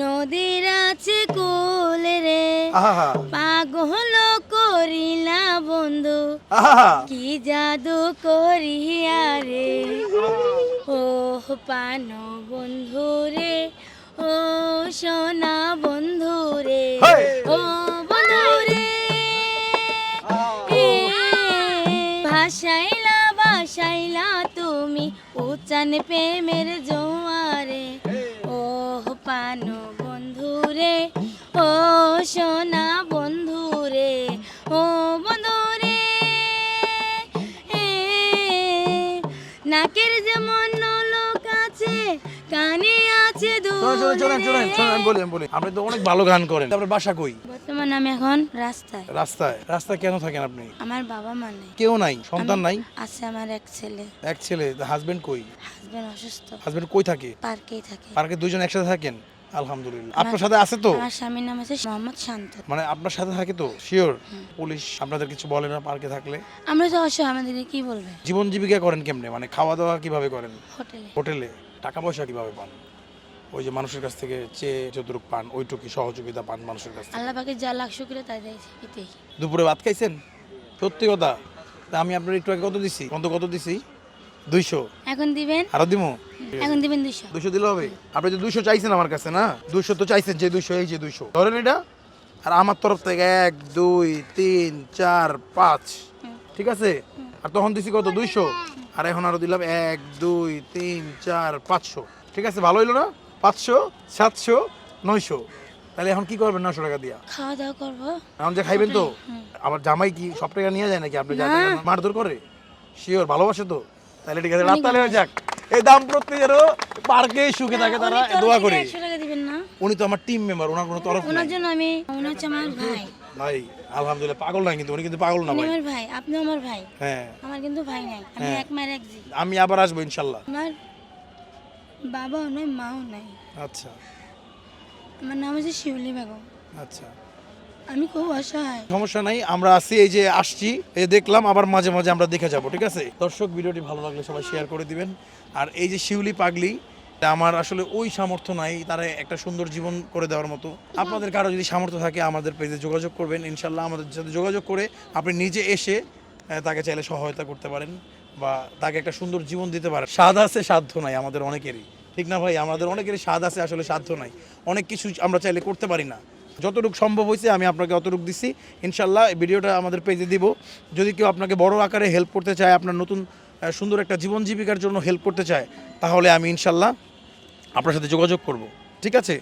নদীর আছে কোল রে। পাগল করিলা বন্ধু কি জাদু করিয়া রে? ও পান বন্ধু রে ও সোনা বন্ধু রে ও বন্ধু রে। ভাসাইলা ভাসাইলা তুমি উচান প্রেমের জোয়ারে। ও পান সোনা বন্ধু রে ও বন্ধু রে নাকের যেমন নলক আছে কানে আছে বলি আপনি তো অনেক ভালো গান করেন। আপনার বাসা কই? বর্তমানে আমি এখন রাস্তায়। রাস্তায়? রাস্তায় কেন থাকেন আপনি? আমার বাবা মা নেই। কেউ নাই? সন্তান নাই? আছে আমার এক ছেলে। এক ছেলে হাজবেন্ড কই? হাজবেন্ড অসুস্থ। হাজবেন্ড কই থাকে? পার্কেই থাকে। পার্কে দুইজন একসাথে থাকেন? আলহামদুলিল্লাহ। আপনার সাথে আছে তো? আমার স্বামীর নাম আছে মোহাম্মদ শান্ত। মানে আপনার সাথে থাকে তো? শিওর পুলিশ আপনাদের কিছু বলে না পার্কে থাকলে? আমরা তো অবশ্যই আমাদেরকে কি বলবে? জীবন জীবিকা করেন কেমনে? মানে খাওয়া দাওয়া কীভাবে করেন? হোটেলে। হোটেলে? টাকা পয়সা কীভাবে পান? ওই যে মানুষের কাছ থেকে চেয়ে যতটুকু পান ওইটুকু সহযোগিতা পান মানুষের কাছ থেকে। আল্লাহ পাকে যা লাখ শুক্রিয়া তাই দিয়েছে এতেই দুপুরে ভাত খাইছেন? সত্যি কথা। তা আমি আপনার একটু আগে কত দিছি? কত কত দিছি? দুইশো। এখন দিবেন? আরও দিমো? এখন দিবেন দিলে হবে। আপনি যে চাইছেন আমার কাছে না? তো চাইছেন যে এই যে ধরেন এটা। আর আমার তরফ থেকে এক দুই তিন চার পাঁচ। ঠিক আছে? আর তখন দিছি কত? দুইশো। আর এখন আরও দিলাম এক দুই তিন চার পাঁচশো। ঠিক আছে? ভালো হইল না? পাঁচশো সাতশো নয়শো। তাহলে এখন কি করবেন নশো টাকা দিয়া? খাওয়া দাওয়া করব। এখন যে খাইবেন তো? আমার জামাই কি সব টাকা নিয়ে যায় নাকি? আপনি মারধর করে? শিওর ভালোবাসে তো? তাহলে ঠিক আছে রাত তাহলে যাক। এই দাম প্রত্যেকেরও পার্কে সুখে থাকে তারা দোয়া করি। উনি তো আমার টিম মেম্বার ওনার কোনো তরফ ওনার জন্য আমি উনি হচ্ছে আমার ভাই। ভাই আলহামদুলিল্লাহ পাগল না কিন্তু উনি কিন্তু পাগল না ভাই। আমার ভাই আপনি আমার ভাই। হ্যাঁ। আমার কিন্তু ভাই নাই আমি হ্যাঁ। এক মায়ের এক জি। আমি আবার আসব ইনশাল্লাহ। আমার বাবাও নাই মাও নাই। আচ্ছা। আমার নাম হচ্ছে শিউলি বেগম। আচ্ছা। আমি খুব অসহায়। সমস্যা নাই, আমরা আছি, এই যে আসছি, এই দেখলাম, আবার মাঝে মাঝে আমরা দেখে যাব, ঠিক আছে? দর্শক, ভিডিওটি ভালো লাগলে সবাই শেয়ার করে দিবেন। আর এই যে শিউলি পাগলি আমার আসলে ওই সামর্থ্য নাই, তারা একটা সুন্দর জীবন করে দেওয়ার মতো। আপনাদের কারও যদি সামর্থ্য থাকে, আমাদের পেজে যোগাযোগ করবেন ইনশাল্লাহ আমাদের সাথে যোগাযোগ করে আপনি নিজে এসে তাকে চাইলে সহায়তা করতে পারেন বা তাকে একটা সুন্দর জীবন দিতে পারেন। স্বাদ আছে, সাধ্য নাই আমাদের অনেকেরই, ঠিক না ভাই? আমাদের অনেকেরই স্বাদ আছে, আসলে সাধ্য নাই। অনেক কিছু আমরা চাইলে করতে পারি না। যতটুকু সম্ভব হয়েছে, আমি আপনাকে অতটুকু দিচ্ছি ইনশাল্লাহ ভিডিওটা আমাদের পেজে দিব। যদি কেউ আপনাকে বড় আকারে হেল্প করতে চায়, আপনার নতুন সুন্দর একটা জীবন জীবিকার জন্য হেল্প করতে চায়, তাহলে আমি ইনশাল্লাহ আপনার সাথে যোগাযোগ করব। ঠিক আছে?